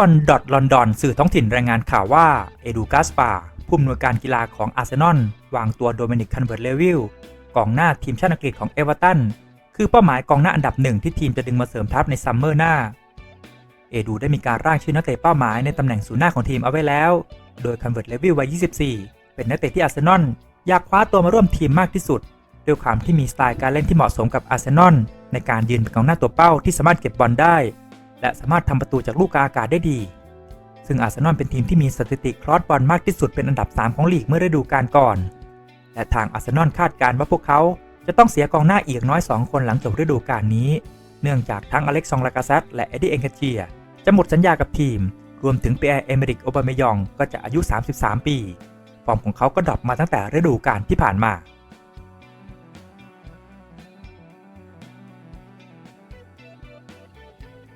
บอลดอทลอนดอนสื่อท้องถิ่นรายงานข่าวว่า เอดูกาสปาผู้อำนวยการกีฬาของอาร์เซนอลวางตัวโดมินิกคันเบิร์ตเลวิลกองหน้าทีมชาติอังกฤษของเอเวอร์ตันคือเป้าหมายกองหน้าอันดับหนึ่งที่ทีมจะดึงมาเสริมทัพในซัมเมอร์หน้า เอดูได้มีการร่างชื่อนักเตะเป้าหมายในตำแหน่งศูนย์หน้าของทีมเอาไว้แล้ว โดยคันเวิร์ตเลวิลวัย 24 เป็นนักเตะที่อาร์เซนอลอยากคว้าตัวมาร่วมทีมมากที่สุดด้วยความที่มีสไตล์การเล่นที่เหมาะสมกับอาร์เซนอลในการยืนเป็นกองหน้าตัวเป้าที่สามารถเก็บบอลได้ และสามารถทำประตูจากลูกกาอากาศได้ดี ซึ่งอาร์เซนอลเป็นทีมที่มีสถิติครอสบอลมากที่สุดเป็นอันดับ 3 ของลีกเมื่อฤดูกาลก่อน และทางอาร์เซนอลคาดการณ์ว่าพวกเขาจะต้องเสียกองหน้าอีกน้อย 2 คนหลังจบฤดูกาลนี้ เนื่องจากทั้งอเล็กซองลากาเซตและเอ็ดดี้เอ็นเคเชียจะหมดสัญญากับทีม รวมถึงเปียร์เอเมริกโอบามยองก็จะอายุ 33 ปี ฟอร์มของเขาก็ดรอปมาตั้งแต่ฤดูกาลที่ผ่านมา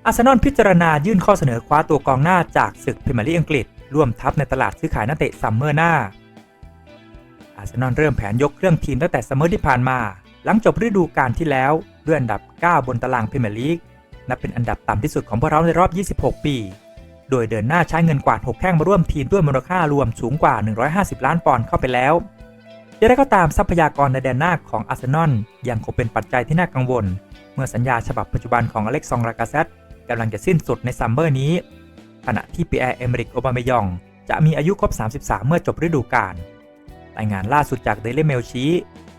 อาร์เซนอลพิจารณายื่นข้อเสนอคว้าตัวกองหน้าจากศึกพรีเมียร์ลีกอังกฤษ ร่วมทัพในตลาดซื้อขายนักเตะซัมเมอร์หน้า อาร์เซนอลเริ่มแผนยกเครื่องทีมตั้งแต่ซัมเมอร์ที่ผ่านมา หลังจบฤดูกาลที่แล้วด้วยอันดับ 9 บนตารางพรีเมียร์ลีกนับเป็นอันดับต่ำที่สุดของพวกเราในรอบ 26 ปี โดยเดินหน้าใช้เงินกว่า6แข้งมาร่วมทีมด้วยมูลค่ารวมสูงกว่า 150 ล้านปอนด์เข้าไปแล้วอย่างไรก็ตามทรัพยากรในแดนหน้าของอาร์เซนอลยังคงเป็นปัจจัยที่น่ากังวล เมื่อสัญญาฉบับปัจจุบันของอเล็กซองลากาเซต กำลังจะสิ้นสุดในซัมเมอร์นี้ ขณะที่ปีแอร์เอเมริกโอบามายอง จะมีอายุครบ 33 เมื่อจบฤดูกาลรายงานล่าสุดจากเดลิเมลชี้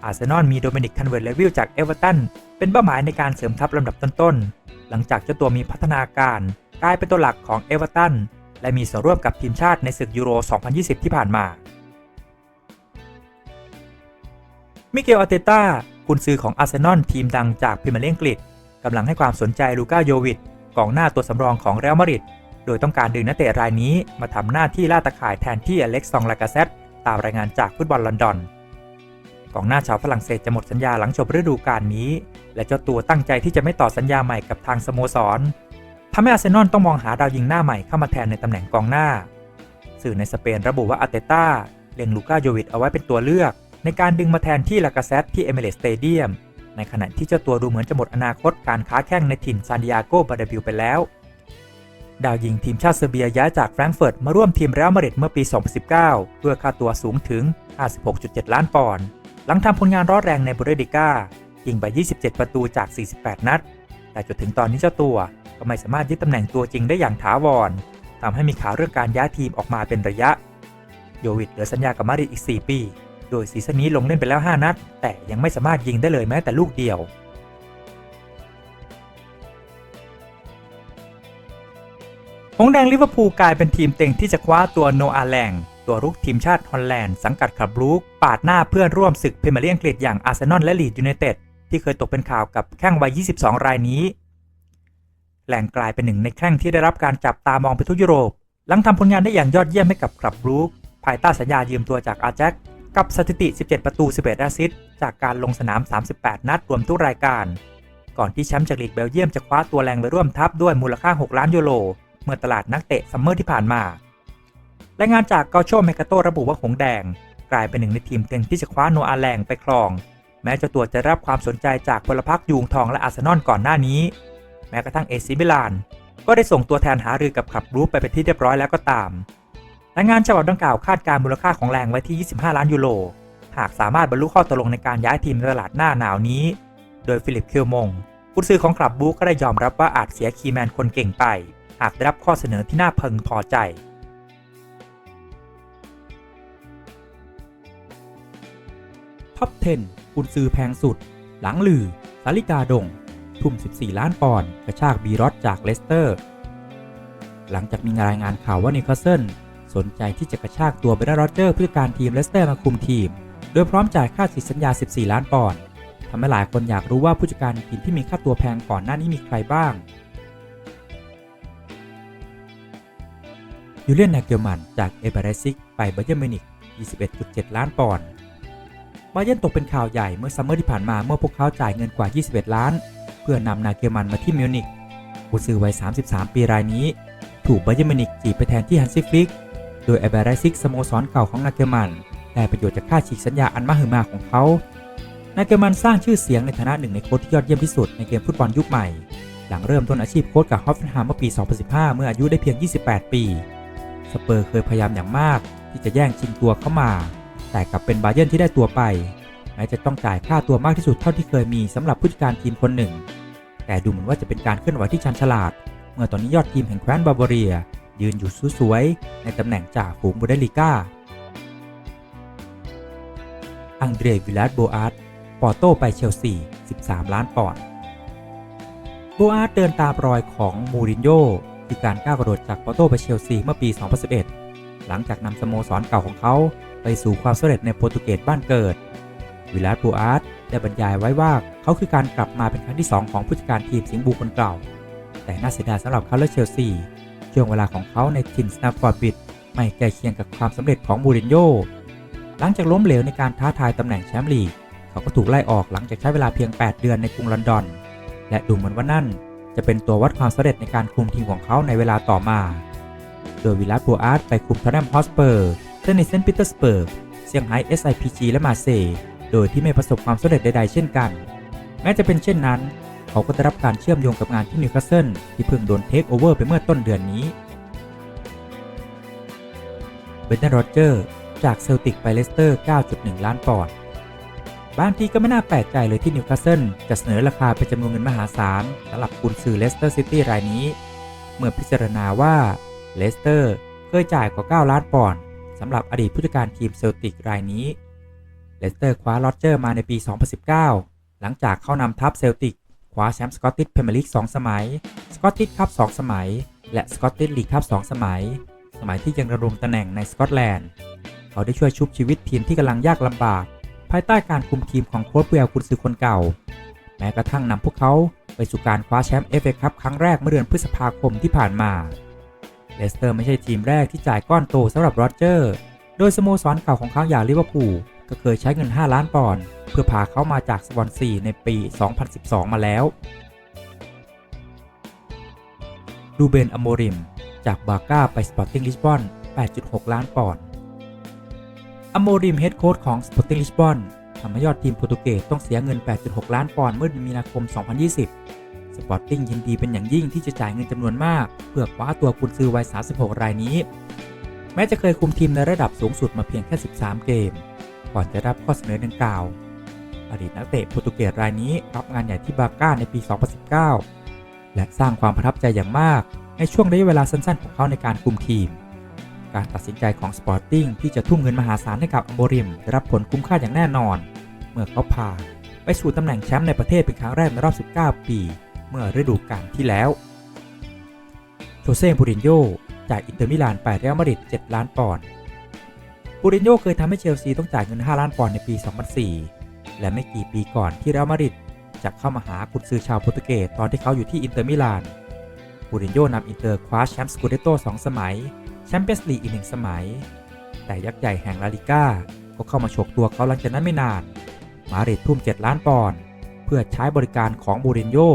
อาร์เซนอลมีโดมินิกคันเวิร์ตเลวิลจากเอเวอร์ตันเป็นเป้าหมายในการเสริมทัพลำดับต้นๆ หลังจากเจ้าตัวมีพัฒนาการกลายเป็นตัวหลักของเอเวอร์ตันและมีส่วนร่วมกับทีมชาติในศึกยูโร 2020 ที่ผ่านมา มิเกลอาเตต้ากุนซือของอาร์เซนอลทีมดังจากพรีเมียร์ลีกอังกฤษกำลังให้ความสนใจลูก้าโยวิช กองหน้าตัวสำรองของเรอัลมาดริดโดยต้องการดึงนักเตะรายนี้มาทำหน้าที่ล่าตะข่ายแทนที่อเล็กซองลากาเซตตามรายงานจากฟุตบอลลอนดอนกองหน้าชาวฝรั่งเศสจะหมดสัญญาหลังจบฤดูกาลนี้ และเจ้าตัวตั้งใจที่จะไม่ต่อสัญญาใหม่กับทางสโมสรทำให้อาร์เซนอลต้องมองหาดาวยิงหน้าใหม่เข้ามาแทนในตำแหน่งกองหน้า สื่อในสเปนระบุว่าอาเตต้าเล็งลูก้าโยวิชเอาไว้เป็นตัวเลือก ในการดึงมาแทนที่ลากาเซตที่เอเมเรสเตเดียม ในขณะที่เจ้าตัวดูเหมือนจะหมดอนาคตการค้าแข่งในถิ่นซานดิเอโกบาเดบิวไปแล้ว ดาวยิงทีมชาติเซอร์เบียย้ายจากแฟรงก์เฟิร์ตมาร่วมทีมเรอัลมาดริดเมื่อปี 2019 ด้วยค่าตัวสูงถึง 56.7 ล้านปอนด์หลังทำผลงานร้อนแรงในบุเรดิก้ายิงไป 27 ประตูจาก 48 นัด แต่จนถึงตอนนี้เจ้าตัวก็ไม่สามารถยึดตำแหน่งตัวจริงได้อย่างถาวรทำให้มีข่าวเรื่องการย้ายทีมออกมาเป็นระยะ โยวิดเหลือสัญญากับมาดริดอีก 4 ปี โดยซีซั่นนี้ลงเล่นไปแล้ว 5 นัด แต่ยังไม่สามารถยิงได้เลยแม้แต่ลูกเดียว หงแดงลิเวอร์พูลกลายเป็นทีมเต็งที่จะคว้าตัวโนอาแลงตัวรุกทีมชาติฮอลแลนด์สังกัดคลับลูกปาดหน้าเพื่อนร่วมศึกพรีเมียร์ลีกอังกฤษอย่างอาร์เซนอลและลีดยูไนเต็ดที่เคยตกเป็นข่าวกับแข้งวัย 22 รายนี้ แหล่งกลายเป็นหนึ่งในแข้งที่ได้รับการจับตามองไปทั่วยุโรป หลังทำผลงานได้อย่างยอดเยี่ยมให้กับคลับลูกภายใต้สัญญายืมตัวจากอาแจ็ค กับสถิติ 17 ประตู 11 แอสซิสต์จากการลงสนาม 38 นัดรวมทุกรายการ ก่อนที่แชมป์จากลีกเบลเยียมจะคว้าตัวแรงไปร่วมทัพด้วยมูลค่า 6 ล้านยูโร เมื่อตลาดนักเตะซัมเมอร์ที่ผ่านมารายงานจากกอโชเมกาโตระบุว่าหงแดง กลายเป็นหนึ่งในทีมเต็งที่จะคว้าโนอาแลงไปครอง แม้เจ้าตัวจะรับความสนใจจากพลพรรคยูงทองและอาร์เซนอลก่อนหน้านี้ แม้กระทั่งเอซิมิลาน ก็ได้ส่งตัวแทนหารือกับขับรูปไปเป็นที่เรียบร้อยแล้วก็ตาม รายงานฉบับดังกล่าวคาดการมูลค่าของแรงไว้ที่ 25 ล้านยูโร หากสามารถบรรลุข้อตกลงในการย้ายทีมในตลาดหน้าหนาวนี้ โดยฟิลิปเคลมงผู้ซื้อของคลับบูก็ได้ยอมรับว่าอาจเสียคีย์แมนคนเก่งไป หากได้รับข้อเสนอที่น่าพึงพอใจท็อป 10กุนซือแพงสุด หลังลือ สาลิกาดง ทุ่ม 14 ล้านปอนด์กระชากบีรอตจากเลสเตอร์ หลังจากมีรายงานข่าวว่านิคาเซิล สนใจที่จะกระชากตัวเบรนด์โรเจอร์ผู้จัดการทีมเลสเตอร์มาคุมทีม โดยพร้อมจ่ายค่าสิทธิสัญญา 14 ล้านปอนด์ทำให้หลายคนอยากรู้ว่าผู้จัดการทีมที่มีค่าตัวแพงก่อนหน้านี้มีใครบ้าง ยูเลียนนาเกลมันจากเอเบเรซิกไปไบเยอร์มิวนิก21.7 ล้านปอนด์บาเยร์นตกเป็นข่าวใหญ่เมื่อซัมเมอร์ที่ผ่านมาเมื่อพวกเขาจ่ายเงินกว่า 21 ล้าน เพื่อนำนาเกลมันมาที่มิวนิกผู้ซื้อวัย 33 ปีรายนี้ ถูกไบเยอร์มิวนิกจีบไปแทนที่ฮันซิฟลิก โดยเอเบรซิกสโมสรเก่าของนาเกมันได้ประโยชน์จากค่าฉีกสัญญาอันมหึมาของเขา นาเกมันสร้างชื่อเสียงในฐานะหนึ่งในโค้ชที่ยอดเยี่ยมที่สุดในเกมฟุตบอลยุคใหม่ หลังเริ่มต้นอาชีพโค้ชกับฮอฟเฟนไฮม์เมื่อปี 2015 เมื่ออายุได้เพียง 28 ปี สเปอร์เคยพยายามอย่างมากที่จะแย่งชิงตัวเข้ามา แต่กลับเป็นบาเยิร์นที่ได้ตัวไปแม้จะต้องจ่ายค่าตัวมากที่สุดเท่าที่เคยมีสำหรับผู้จัดการทีมคนหนึ่ง แต่ดูเหมือนว่าจะเป็นการเคลื่อนไหวที่ชันฉลาด เมื่อตอนนี้ยอดทีมแห่งแคว้นบาบาเรีย ยืนอยู่สวยๆในตำแหน่งจ่าฝูงบูเดลิก้า อังเดรวิลาสโบอาร์ตปอโต้ไปเชลซี 13 ล้านปอนด์ โบอาร์ตเดินตามรอยของมูรินโญ่คือการก้าวกระโดดจากปอโต้ไปเชลซีเมื่อปี 2011 หลังจากนำสโมสรเก่าของเขาไปสู่ความสำเร็จในโปรตุเกสบ้านเกิด วิลาสโบอาร์ตได้บรรยายไว้ว่าเขาคือการกลับมาเป็นครั้งที่ 2 ของผู้จัดการทีมสิงห์บูคนเก่า แต่น่าเสียดายสำหรับเขาและเชลซี ช่วงเวลาของเขาในทินสนาฟอร์ดบิดไม่ใกล้เคียงกับความสำเร็จของมูรินโญ่หลังจากล้มเหลวในการท้าทายตำแหน่งแชมป์ลีก เขาก็ถูกไล่ออกหลังจากใช้เวลาเพียง 8 เดือนในกรุงลอนดอน และดูเหมือนว่านั่นจะเป็นตัววัดความสำเร็จในการคุมทีมของเขาในเวลาต่อมา โดยวิลลัสบัวอาร์ตไปคุมทอตแนมฮอสเปอร์เทนนิสเซนต์ปีเตอร์สเบิร์กเซี่ยงไฮ้ SIPG และมาเซโดยที่ไม่ประสบความสำเร็จใดๆเช่นกัน แม้จะเป็นเช่นนั้น เขาก็ได้รับการเชื่อมโยงกับงานที่นิวคาสเซิลที่เพิ่งโดนเทคโอเวอร์ไปเมื่อต้นเดือนนี้ เบนเนโรเจอร์จากเซลติกไปเลสเตอร์ 9.1 ล้านปอนด์บางทีก็ไม่น่าแปลกใจเลยที่นิวคาสเซิลจะเสนอราคาเป็นจำนวนเงินมหาศาลสำหรับกุนซือเลสเตอร์ซิตี้รายนี้ เมื่อพิจารณาว่าเลสเตอร์เคยจ่ายกว่า 9 ล้านปอนด์สำหรับอดีตผู้จัดการทีมเซลติกรายนี้ เลสเตอร์คว้าลอเจอร์มาในปี 2019 หลังจากเข้านำทัพเซลติก คว้าแชมป์สกอตติชพรีเมียร์ลีก2สมัย สกอตติชคัพ2สมัย และสกอตติชลีกคัพ2สมัย สมัยที่ยังดำรงตำแหน่งในสกอตแลนด์ เขาได้ช่วยชุบชีวิตทีมที่กำลังยากลำบาก ภายใต้การคุมทีมของโค้ชเวลกุนซือคนเก่า แม้กระทั่งนำพวกเขาไปสู่การคว้าแชมป์เอฟเอคัพครั้งแรกเมื่อเดือนพฤษภาคมที่ผ่านมาเลสเตอร์ไม่ใช่ทีมแรกที่จ่ายก้อนโตสำหรับโรเจอร์ โดยสโมสรเก่าของเขาอย่างลิเวอร์พูล ก็เคยใช้เงิน 5 ล้านปอนด์เพื่อพาเขามาจากสวอนซีในปี 2012 มาแล้วดูเบนอโมริม จากบาก้าไปสปอร์ติ้งลิสบอน 8.6 ล้านปอนด์อโมริมเฮดโค้ชของสปอร์ติ้งลิสบอนทำให้ยอดทีมโปรตุเกสต้องเสียเงิน 8.6 ล้านปอนด์เมื่อเดือนมีนาคม 2020 สปอร์ติ้งยินดีเป็นอย่างยิ่งที่จะจ่ายเงินจำนวนมาก เพื่อคว้าตัวกุนซือวัย 36 รายนี้ แม้จะเคยคุมทีมในระดับสูงสุดมาเพียงแค่ 13 เกม ก่อนจะรับข้อเสนอดังกล่าว อดีตนักเตะโปรตุเกสรายนี้รับงานใหญ่ที่บาก้าในปี 2019 และสร้างความประทับใจอย่างมากในช่วงระยะเวลาสั้นๆ ของเขาในการคุมทีม การตัดสินใจของสปอร์ติ้งที่จะทุ่มเงินมหาศาลให้กับอโมริมได้รับผลคุ้มค่าอย่างแน่นอน เมื่อเขาพาไปสู่ตำแหน่งแชมป์ในประเทศเป็นครั้งแรกในรอบ 19 ปี เมื่อฤดูกาลที่แล้วโจเซ่บูรินโญ่จากอินเตอร์มิลานไปเรอัลมาดริด7ล้านปอนด์ บูรินโญ่เคยทำให้เชลซีต้องจ่ายเงิน 5 ล้านปอนด์ในปี 2004 และไม่กี่ปีก่อนที่เรอัลมาดริดจะเข้ามาหากุนซือชาวโปรตุเกสตอนที่เขาอยู่ที่อินเตอร์มิลานบูรินโญ่นำอินเตอร์คว้าแชมป์สกูเดโต้2สมัย แชมเปี้ยนส์ลีกอีกหนึ่งสมัย แต่ยักษ์ใหญ่แห่งลาลิก้าก็เข้ามาฉกตัวเขาหลังจากนั้นไม่นาน มาดริดทุ่ม 7 ล้านปอนด์เพื่อใช้บริการของบูรินโญ่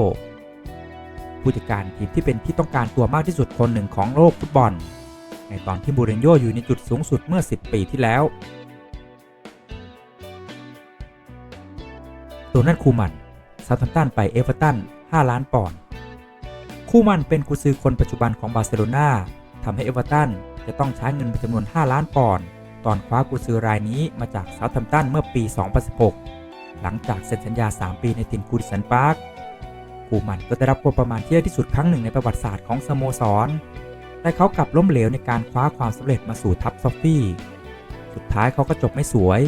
ผู้จัดการทีมที่เป็นที่ต้องการตัวมากที่สุดคนหนึ่งของโลกฟุตบอล ในตอนที่บูรินโญ่อยู่ในจุดสูงสุดเมื่อ 10 ปีที่แล้วโดนัลด์คูมันซาทัมตันไปเอเวอร์ตัน 5 ล้านปอนด์ คูมันเป็นกุซือคนปัจจุบันของบาร์เซโลนาทำให้เอเวอร์ตันจะต้องใช้เงินเป็นจำนวน 5 ล้านปอนด์ตอนคว้ากุซือรายนี้มาจากเซาท์แฮมตันเมื่อปี 2016 หลังจากเซ็นสัญญา 3 ปีในตินกูดิสันพาร์คคูมันก็ได้รับงบประมาณที่เยอะที่สุดครั้งหนึ่งในประวัติศาสตร์ของสโมสร แต่เขากลับล้มเหลวในการคว้าความสำเร็จมาสู่ทัพซอฟฟี่ สุดท้ายเขาก็จบไม่สวย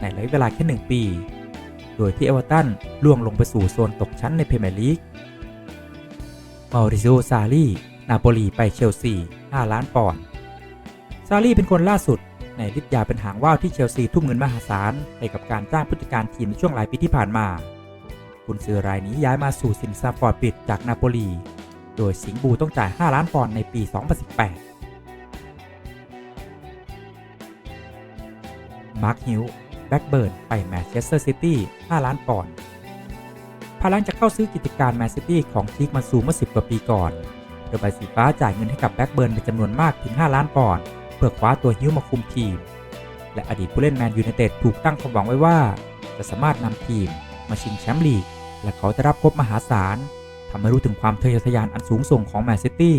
ในระยะเวลาแค่หนึ่งปี โดยที่เอเวอร์ตันล่วงลงไปสู่โซนตกชั้นในพรีเมียร์ลีกมาริโซซารีนาโปลีไปเชลซี 5 ล้านปอนด์ ซารีเป็นคนล่าสุดในฤทธิ์ยาเป็นหางว่าวที่เชลซีทุ่มเงินมหาศาลให้กับการจ้างผู้จัดการทีมในช่วงหลายปีที่ผ่านมากุนซือรายนี้ย้ายมาสู่สินซาฟอร์ดปิดจากนาโปลี โดยสิงห์บูต้องจ่าย 5 ล้านปอนด์ในปี 2018 มาร์คฮิลแบ็กเบิร์นไปแมนเชสเตอร์ซิตี้ 5 ล้านปอนด์ภาลังจากเข้าซื้อกิจการแมนซิตี้ของทีกมันซูเมื่อ 10 กว่าปีก่อน โดยใบสีฟ้าจ่ายเงินให้กับแบ็กเบิร์นเป็นจำนวนมากถึง 5 ล้านปอนด์เพื่อคว้าตัวฮิวมาคุมทีม และอดีตผู้เล่นแมนยูไนเต็ดถูกตั้งความหวังไว้ว่า จะสามารถนำทีมมาชิงแชมป์ลีก และเขาจะรับพบมหาศาล ทำให้รู้ถึงความทะเยอทะยานอันสูงส่งของแมนซิตี้